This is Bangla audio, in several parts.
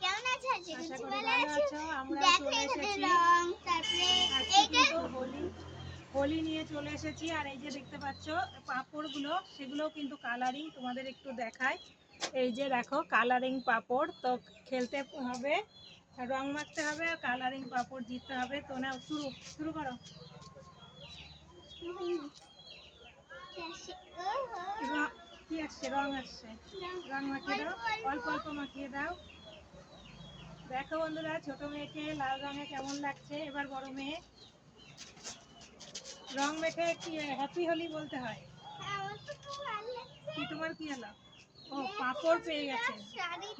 কেমন আছো? আশা ভালো আছো। দেখো এখানে রং তারপরে এইটা হোলি। নিয়ে চলে এসেছি আর এই যে দেখতে পাচ্ছ পাঁপড়গুলো সেগুলো কিন্তু কালারিং তোমাদের একটু দেখায় এই যে দেখো কালারিং পাঁপড় তো খেলতে হবে রং মাখতে হবে আর কালারিং পাঁপড় জিততে হবে। তো না শুরু শুরু করো। কি আসছে? রং আসছে। রং। মাখিয়ে দাও অল্প অল্প মাখিয়ে দাও। দেখো বন্ধুরা ছোট মেয়েকে লাল রঙে কেমন লাগছে? এবার বড় মেয়ে। রং মেখে কি হ্যাপি হোলি বলতে হয়? কি তোমার কি হলো ও পাঁপড় পেয়ে গেছে।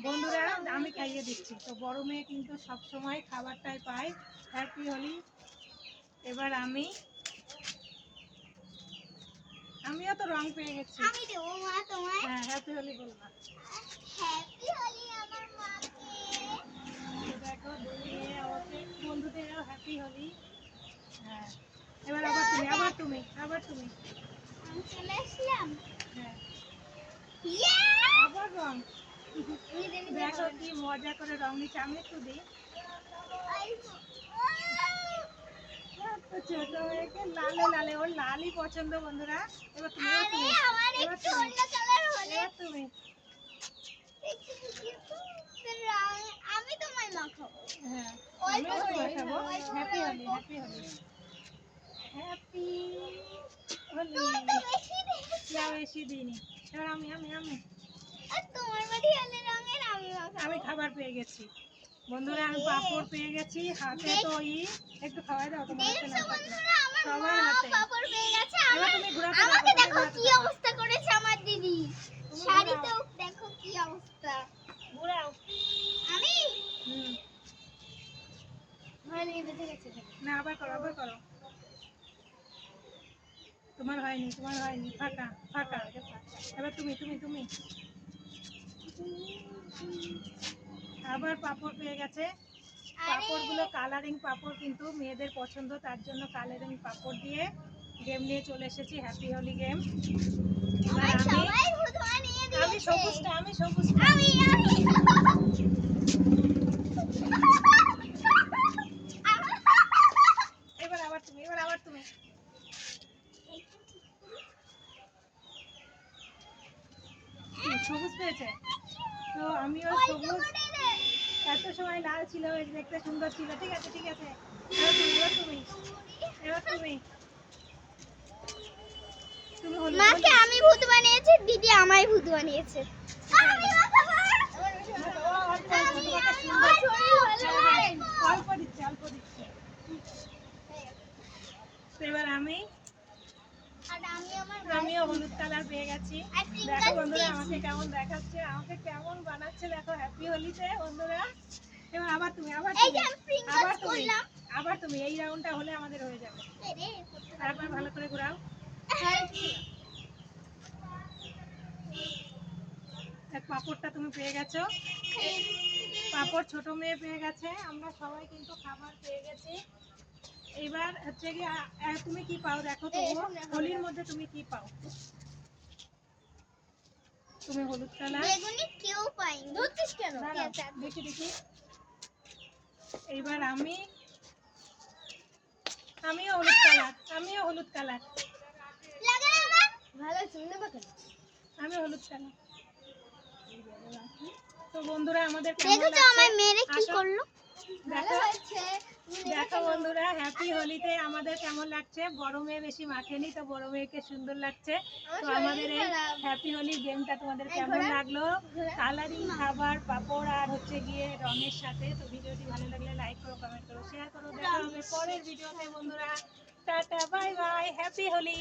বন্ধুরা আমি খাইয়ে দিচ্ছি। তো বড় মেয়ে কিন্তু সব সময় খাবারটাই পায়। হ্যাপি হোলি। এবার আমি আমিও তো রং পেয়ে গেছি। হ্যাঁ হ্যাপি হোলি বলবা হ্যাপি হোলি বন্ধুদেরও হ্যাপি হোলি। হ্যাঁ এবার আবার তুমি আবার তুমি আবার তুমি। আমি চলে আসলাম। হ্যাঁ। আবার রং। দেখো কি মজা করে রং নিচ্ছে আমি একটু দিই ছোট মেয়েকে লালে লালে ওর লালই পছন্দ বন্ধুরা। এবার তুমি এবার তুমি এবার তুমি। আমি খাবার পেয়ে গেছি। বন্ধুরা আমি পাঁপড় পেয়ে গেছি। হাতে তো ই একটু খাওয়াই দাও তোমার হাতে না। সবার হাতে। পাপড় পেয়ে গেছে। তুমি ঘোরাতে আমাকে দেখো কি অবস্থা করেছে আমার দিদি তুমি শাড়িতেও দেখো কি অবস্থা ঘুরাও আমি হুম হয়নি বেঁচে গেছে না আবার করো আবার করো। তোমার হয়নি তোমার হয়নি। ফাঁকা ফাঁকা এবার তুমি তুমি তুমি। আবার পাপড় পেয়ে গেছে। পাপড়গুলো কালারিং পাপড় কিন্তু মেয়েদের পছন্দ তার জন্য কালারিং পাপড় দিয়ে গেম নিয়ে চলে এসেছি হ্যাপি হোলি গেম আমি সবুজটা আমি সবুজটা আমি আমি এবার আবার তুমি এবার আবার তুমি কি, সবুজ পেয়েছে। তো আমিও সবুজ। এত সময় লাল ছিল দেখতে সুন্দর ছিল। ঠিক আছে ঠিক আছে। এবার তুমি এবার তুমি। এবার তুমি। তুমি মাকে আমি ভূত বানিয়েছি দিদি আমায় ভূত বানিয়েছে। আমি মাখাবো। ও, অল্প অল্প, তোমাকে সুন্দর আমার শরীর ভালো হ্যাঁ, লাগে। অল্প দিচ্ছে অল্প দিচ্ছে তো এবার আমি আর আমি আমার আমিও হলুদ কালার পেয়ে গেছি। দেখো বন্ধুরা আমাকে কেমন দেখাচ্ছে আমাকে কেমন বানাচ্ছে দেখো হ্যাপি হোলিতে বন্ধুরা। এবার আবার তুমি আবার তুমি আবার তুমি আবার তুমি এই রাউন্ডটা হলে আমাদের হয়ে যাবে। তারপর ভালো করে ঘোরাও। পাপড়টা তুমি পেয়ে গেছো। পাপড় ছোট মেয়ে পেয়ে গেছে আমরা সবাই কিন্তু খাবার পেয়ে গেছি। হচ্ছে কি তুমি কি পাও দেখো তো। হোলির মধ্যে তুমি কি পাও? তুমি হলুদ কালার বেগুনি কেউ পাইনি ধরছিস কেন? দেখি দেখি। এইবার আমি আমিও হলুদ কালার আমিও হলুদ কালার। লাগে না ভালো আমি হলুদ কালার তো বন্ধুরা আমাদের দেখেছ লাগছে? আমার মেরে কি করল? দেখো হয়েছে। দেখো বন্ধুরা হ্যাপি হোলিতে। আমাদের কেমন লাগছে? বড় মেয়ে বেশি মাখেনি তো বড় মেয়েকে সুন্দর লাগছে। তো আমাদের এই হ্যাপি হোলি গেমটা তোমাদের কেমন লাগল? কালারিং খাবার পাপড় আর হচ্ছে গিয়ে রঙের সাথে। তো ভিডিওটি ভালো লাগলে লাইক করো কমেন্ট করো শেয়ার করো। দেখা হবে পরের ভিডিওতে বন্ধুরা। টাটা বাই বাই হ্যাপি হোলি।